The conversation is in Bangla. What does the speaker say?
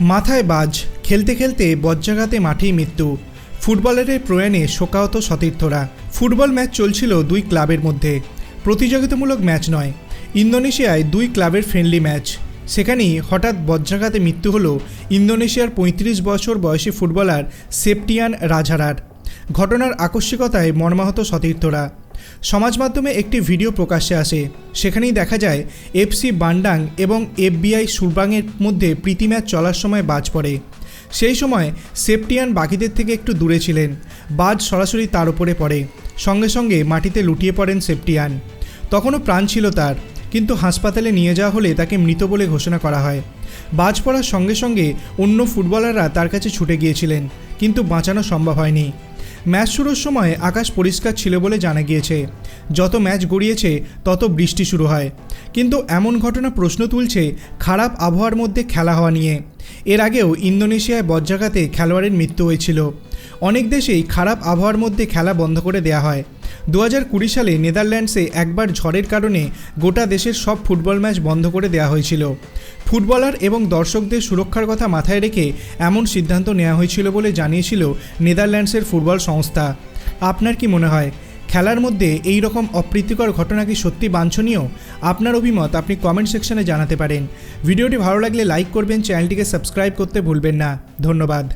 মাথায় বাজ, খেলতে খেলতে বজ্রাঘাতে মাঠেই মৃত্যু। ফুটবলারের প্রয়াণে শোকাহত সতীর্থরা। ফুটবল ম্যাচ চলছিল দুই ক্লাবের মধ্যে। প্রতিযোগিতামূলক ম্যাচ নয়, ইন্দোনেশিয়ায় দুই ক্লাবের ফ্রেন্ডলি ম্যাচ। সেখানেই হঠাৎ বজ্রাঘাতে মৃত্যু হল ইন্দোনেশিয়ার পঁয়ত্রিশ বছর বয়সী ফুটবলার সেপটিয়ান রাজারার। ঘটনার আকস্মিকতায় মর্মাহত সতীর্থরা। সমাজ মাধ্যমে একটি ভিডিও প্রকাশ্যে আসে। সেখানেই দেখা যায়, এফসি বান্ডাং এবং এফবিআই সুরবাংয়ের মধ্যে প্রীতি ম্যাচ চলার সময় বাজ পড়ে। সেই সময় সেপটিয়ান বাকিদের থেকে একটু দূরে ছিলেন। বাজ সরাসরি তার উপরে পড়ে। সঙ্গে সঙ্গে মাটিতে লুটিয়ে পড়েন সেপটিয়ান। তখনও প্রাণ ছিল তার, কিন্তু হাসপাতালে নিয়ে যাওয়া হলে তাকে মৃত বলে ঘোষণা করা হয়। বাজ পড়ার সঙ্গে সঙ্গে অন্য ফুটবলাররা তার কাছে ছুটে গিয়েছিলেন, কিন্তু বাঁচানো সম্ভব হয়নি। ম্যাচ শুরুর সময় আকাশ পরিষ্কার ছিল বলে জানা গিয়েছে। যত ম্যাচ গড়িয়েছে, তত বৃষ্টি শুরু হয়। কিন্তু এমন ঘটনা প্রশ্ন তুলছে খারাপ আবহাওয়ার মধ্যে খেলা হওয়া নিয়ে। এর আগেও ইন্দোনেশিয়ায় বজ্রাঘাতে খেলোয়াড়ের মৃত্যু হয়েছিল। অনেক দেশেই খারাপ আবহাওয়ার মধ্যে খেলা বন্ধ করে দেওয়া হয়। দু হাজার কুড়ি সালে নেদারল্যান্ডসে একবার ঝড়ের কারণে গোটা দেশের সব ফুটবল ম্যাচ বন্ধ করে দেওয়া হয়েছিল। ফুটবলার এবং দর্শকদের সুরক্ষার কথা মাথায় রেখে এমন সিদ্ধান্ত নেওয়া হয়েছিল বলে জানিয়েছিল নেদারল্যান্ডসের ফুটবল সংস্থা। আপনার কি মনে হয়, খেলার মধ্যে এই রকম অপ্রীতিকর ঘটনা কি সত্যি বাঞ্ছনীয়? আপনার অভিমত আপনি কমেন্ট সেকশনে জানাতে পারেন। ভিডিওটি ভালো লাগলে লাইক করবেন, চ্যানেলটিকে সাবস্ক্রাইব করতে ভুলবেন না। ধন্যবাদ।